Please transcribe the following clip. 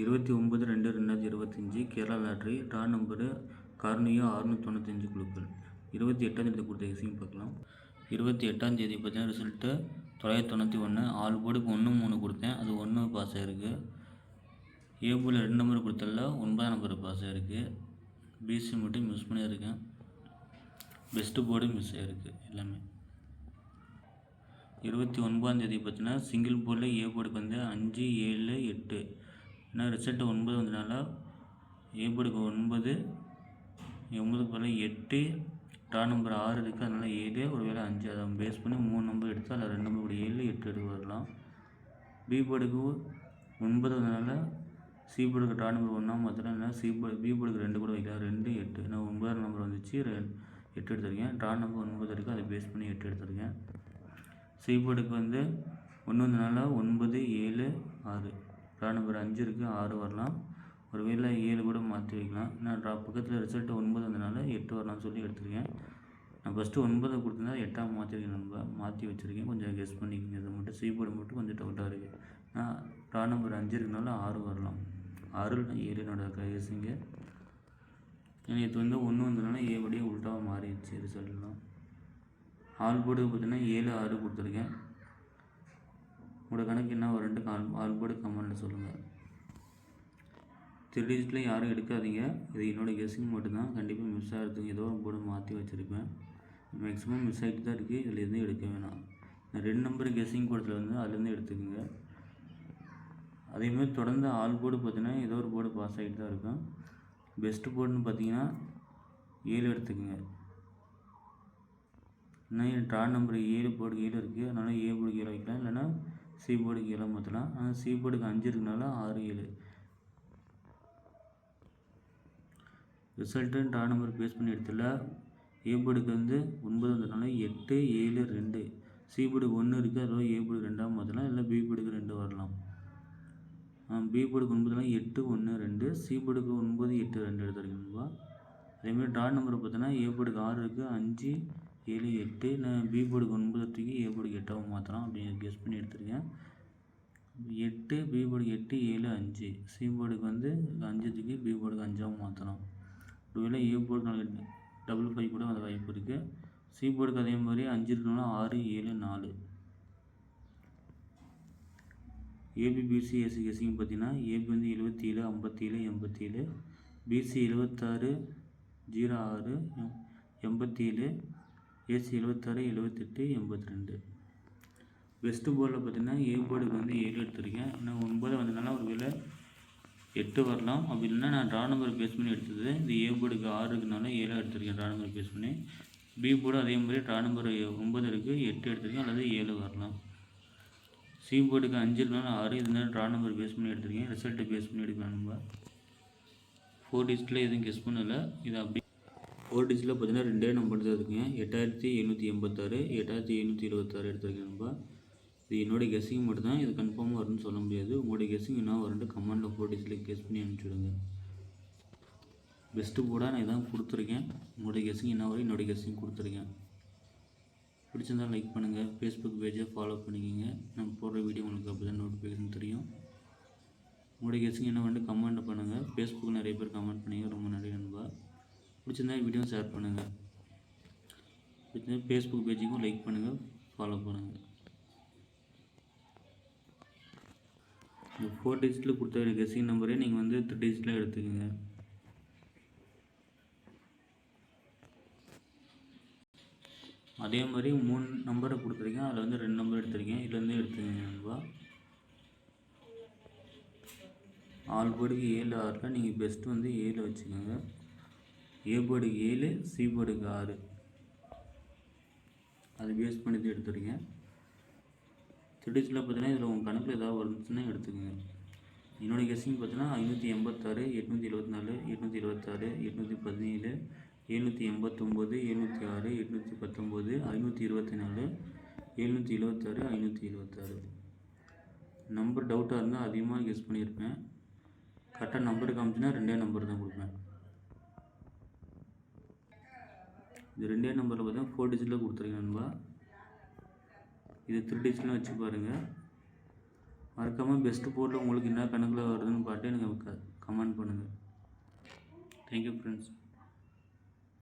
இருபத்தி ஒம்பது ரெண்டு ரெண்டாயிரத்தி இருபத்தஞ்சி Kerala lottery draw number Karunya அறுநூற்றி தொண்ணூத்தஞ்சு குழுக்கள். இருபத்தி எட்டாம் தேதி கொடுத்த இசையும் பார்க்கலாம். இருபத்தி எட்டாம் தேதி பார்த்தீங்கன்னா ரிசல்ட்டு தொள்ளாயிரத்தி தொண்ணூற்றி ஒன்று ஆல் போர்டுக்கு ஒன்று மூணு கொடுத்தேன். அது ஒன்று பாஸ் ஆகிருக்கு ஏ போர்டில் ரெண்டு நம்பர் கொடுத்தல ஒன்பதாம் நம்பர் பாஸ் ஆகிருக்கு பிசி மட்டும் மிஸ் பண்ணியிருக்கேன். பெஸ்ட்டு போர்டு மிஸ் ஆகிருக்கு எல்லாமே. இருபத்தி ஒன்பதாம் தேதி பார்த்தீங்கன்னா சிங்கிள் போர்டில் ஏ போர்டுக்கு வந்து அஞ்சு ஏழு எட்டு. ஏன்னா ரிசல்ட்டு ஒன்பது வந்ததுனால ஏ ஒன்பது ஒன்பது போல் எட்டு டா நம்பர் ஆறு இருக்குது அதனால் ஏழு ஒரு வேளை அஞ்சு அதை பேஸ் பண்ணி மூணு நம்பர் எடுத்தால் அதில் ரெண்டு நம்பர் கூட ஏழு எட்டு எடுத்து வரலாம். பி போர்டுக்கு ஒன்பது வந்ததுனால சி போர்டுக்கு டா நம்பர் ஒன்றா மாத்திரம் சி போர்டு பி போர்டுக்கு ரெண்டு கூட வைக்கலாம். ரெண்டு எட்டு. நான் ஒன்பதாம் நம்பர் வந்துச்சு ரெ எட்டு எடுத்திருக்கேன். டா நம்பர் ஒன்பது இருக்குது அதை பேஸ் பண்ணி எட்டு எடுத்திருக்கேன். சி போர்டுக்கு வந்து ஒன்று வந்ததுனால ஒன்பது ஏழு ஆறு. ட்ரா நம்பர் அஞ்சு இருக்குது ஆறு வரலாம். ஒரு வேளை ஏழு கூட மாற்றி வைக்கலாம். நான் ட்ரா பக்கத்தில் ரிசல்ட்டு ஒன்பது வந்தனால எட்டு வரலாம்னு சொல்லி எடுத்திருக்கேன். நான் ஃபஸ்ட்டு ஒன்பதை கொடுத்துருந்தா எட்டாக மாற்றிருக்கேன் நம்ம மாற்றி வச்சுருக்கேன். கொஞ்சம் கெஸ் பண்ணிக்கோங்க. இதை மட்டும் சி மட்டும் கொஞ்சம் டவுட்டாக இருக்குது நான் ட்ரா நம்பர் அஞ்சு இருக்கனால ஆறு வரலாம். ஆறு ஏழு என்னோட கைஸுங்க நேற்று வந்து ஒன்று வந்ததுனால ஏ படியே மாறிடுச்சு ரிசல்ட்லாம் ஆல் போர்டு பார்த்தீங்கன்னா ஏழு ஆறு கொடுத்துருக்கேன். உங்களோட கணக்கு என்ன? ஒரு ரெண்டு ஆல் கமெண்ட்டில் சொல்லுங்கள் த்ரீ டிஜிட்டில் யாரும் எடுக்காதீங்க. இது என்னோடய கெஸ்ஸிங் மட்டும்தான். கண்டிப்பாக மிஸ் ஆகிறதுக்கு ஏதோ ஒரு போர்டு மாற்றி வச்சுருப்பேன். மேக்ஸிமம் மிஸ் ஆகிட்டு தான் இருக்குது இதில் எடுக்க வேணாம். நான் ரெண்டு நம்பர் கெஸ்ஸிங் போர்டில் வந்து அதுலேருந்து எடுத்துக்கோங்க. அதேமாதிரி தொடர்ந்து ஆல் போர்டு பார்த்தீங்கன்னா ஏதோ ஒரு போர்டு பாஸ் ஆகிட்டு தான் இருக்கும். பெஸ்ட்டு போர்டுன்னு பார்த்தீங்கன்னா ஏழு எடுத்துக்கோங்க. ஏன்னா என் ட்ரா நம்பர் ஏழு போர்டு ஏழு இருக்குது அதனால் ஏ போர்டு ஏழு வைக்கலாம். இல்லைன்னா சி போர்டுக்கு மாற்றலாம் ஆனால் சி போர்டுக்கு அஞ்சு இருக்கனால ஆறு ஏழு. ரிசல்ட்டுன்னு ட்ரா நம்பர் பேஸ் பண்ணி எடுத்துல ஏ போர்டுக்கு வந்து ஒன்பது வந்ததுனால எட்டு ஏழு ரெண்டு. சி போர்டுக்கு ஒன்று இருக்குது அதோட ஏ போர்டுக்கு ரெண்டாக மாற்றலாம் இல்லை பி போர்டுக்கு ரெண்டு வரலாம். பி போர்டுக்கு ஒன்பதுனா எட்டு ஒன்று ரெண்டு. சி போர்டுக்கு ஒன்பது எட்டு ரெண்டு எடுத்துருக்கீங்களா அதேமாதிரி ட்ரா நம்பர் பார்த்தோன்னா ஏ போர்டுக்கு ஆறு இருக்குது அஞ்சு ஏழு எட்டு நான் பி போர்டுக்கு ஒன்பது தூக்கி ஏ போர்டுக்கு எட்டாகவும் மாற்றலாம் அப்படின்னு கெஸ் பண்ணி எடுத்திருக்கேன். எட்டு பி போர்டுக்கு எட்டு ஏழு அஞ்சு. சி போர்டுக்கு வந்து அஞ்சு தூக்கி பி போர்டுக்கு அஞ்சாகவும் மாற்றலாம் ஒருவேளை ஏ போர்டு நாளைக்கு டபுள் ஃபைவ் கூட அந்த வாய்ப்பு இருக்குது சி போர்டுக்கு அதே மாதிரி அஞ்சு இருக்கணும்னா ஆறு ஏழு நாலு. ஏபிபிசி எஸ்சி எஸ்சிங்க பார்த்தீங்கன்னா ஏபி வந்து எழுபத்தி ஏழு ஐம்பத்தி ஏழு எண்பத்தி ஏழு பிசி எழுபத்தாறு ஜீரோ ஆறு எண்பத்தேழு. ஏசி எழுபத்தாறு எழுபத்தெட்டு எண்பத்தி ரெண்டு பெஸ்ட்டு போர்டில் பார்த்தீங்கன்னா ஏ போர்டுக்கு வந்து ஏழு எடுத்திருக்கேன். இன்னும் ஒன்பது வந்ததுனால ஒரு வேளை எட்டு வரலாம். அப்படி இல்லைன்னா நான் ட்ரா நம்பர் பேஸ் பண்ணி எடுத்தது. இந்த ஏ போர்டுக்கு ஆறு இருக்குனால ஏழாக எடுத்திருக்கேன் ட்ரா நம்பர் பேஸ் பண்ணி. பி போர்டு அதே மாதிரி ட்ரா நம்பர் ஒன்பது இருக்குது எட்டு எடுத்திருக்கேன். அல்லது ஏழு வரலாம். சி போர்டுக்கு அஞ்சு இருக்கனால ஆறு. இருந்தாலும் ட்ரா நம்பர் பேஸ் பண்ணி எடுத்திருக்கேன். ரிசல்ட்டு பேஸ் பண்ணி எடுக்கலாம் நம்ம. ஃபோர் டிஜிட்டில் எதுவும் கெஸ் பண்ணலை. இது அப்படி ஃபோர் டிஜிட்டில் பார்த்தீங்கன்னா ரெண்டே நம்பர் தான் இருக்குங்க. எட்டாயிரத்தி எழுநூற்றி எண்பத்தாறு எட்டாயிரத்தி எழுநூற்றி எழுபத்தாறு எடுத்திருக்கேன் நம்ம இது என்னோடய கெஸ்ஸிங் மட்டும் தான் இது கன்ஃபார்மாக வரும்னு சொல்ல முடியாது. உங்களுடைய கெஸ்ஸிங் என்ன வரும்னு கமெண்டில் ஃபோர் டிஜிட்டில் கெஸ் பண்ணி அனுப்பிச்சுடுங்க பெஸ்ட்டு போர்டாக நான் இதான் கொடுத்துருக்கேன். உங்களுடைய கெஸ்ஸிங் என்ன வரும்? என்னோடய கெஸ்ஸிங் கொடுத்துருக்கேன். பிடிச்சிருந்தால் லைக் பண்ணுங்கள் ஃபேஸ்புக் பேஜை ஃபாலோ பண்ணிக்கோங்க. நம்ம போடுற வீடியோ உங்களுக்கு அப்போ தான் நோட்டிஃபிகேஷன் தெரியும். உங்களுடைய கெஸ்ஸிங் என்ன வந்து கமெண்ட் பண்ணுங்கள் ஃபேஸ்புக் நிறைய பேர் கமெண்ட் பண்ணிங்க. ரொம்ப நன்றி நண்பா. பிடிச்சிருந்தா வீடியோ ஷேர் பண்ணுங்கள் பிடிச்சிருந்தா ஃபேஸ்புக் பேஜுக்கும் லைக் பண்ணுங்கள் ஃபாலோ பண்ணுங்கள் இந்த ஃபோர் டிஜிட்டில் கொடுத்த கெசிங் நம்பரே நீங்கள் வந்து த்ரீ டிஜிட்டில் எடுத்துக்கோங்க. அதே மாதிரி மூணு நம்பரை கொடுத்துருக்கேன். அதில் வந்து ரெண்டு நம்பர் எடுத்திருக்கேன். இதுலேருந்து எடுத்துக்கோங்க நண்பா. ஆல் போர்டுக்கு ஏழு ஆறில் நீங்கள் பெஸ்ட்டு வந்து ஏழு வச்சுக்கோங்க. ஏ ஏழு சி ஆறு. அது பேஸ் பண்ணி தான் எடுத்துருக்கேன் திருடிச்சில் பார்த்தீங்கன்னா இதில் உங்கள் கணக்கில் ஏதாவது வந்துச்சுன்னா எடுத்துக்கோங்க. என்னோடய கெஸ்ஸிங் பார்த்தீங்கன்னா ஐநூற்றி எண்பத்தாறு எட்நூற்றி எழுபத்தி நாலு எட்நூற்றி இருபத்தாறு எட்நூற்றி பதினேழு எழுநூற்றி எண்பத்தொம்போது எழுநூற்றி ஆறு எட்நூற்றி பத்தொம்போது ஐநூற்றி இருபத்தி நாலு எழுநூற்றி எழுபத்தாறு ஐநூற்றி எழுபத்தாறு நம்பர் டவுட்டாக இருந்தால் அதிகமாக கெஸ் பண்ணியிருப்பேன். கரெக்டாக நம்பர் காமிச்சுன்னா ரெண்டே நம்பர் தான் கொடுப்பேன். இது ரெண்டே நம்பரில் பார்த்தீங்கன்னா ஃபோர் டிஜிட்டில் கொடுத்துருங்க நண்பா. இது த்ரீ டிஜிட்லாம் வச்சு பாருங்கள் மறக்காமல் பெஸ்ட்டு போர்டில் உங்களுக்கு என்ன கணக்கில் வருதுன்னு பார்த்து எனக்கு க கமெண்ட் பண்ணுங்கள் தேங்க்யூ ஃப்ரெண்ட்ஸ்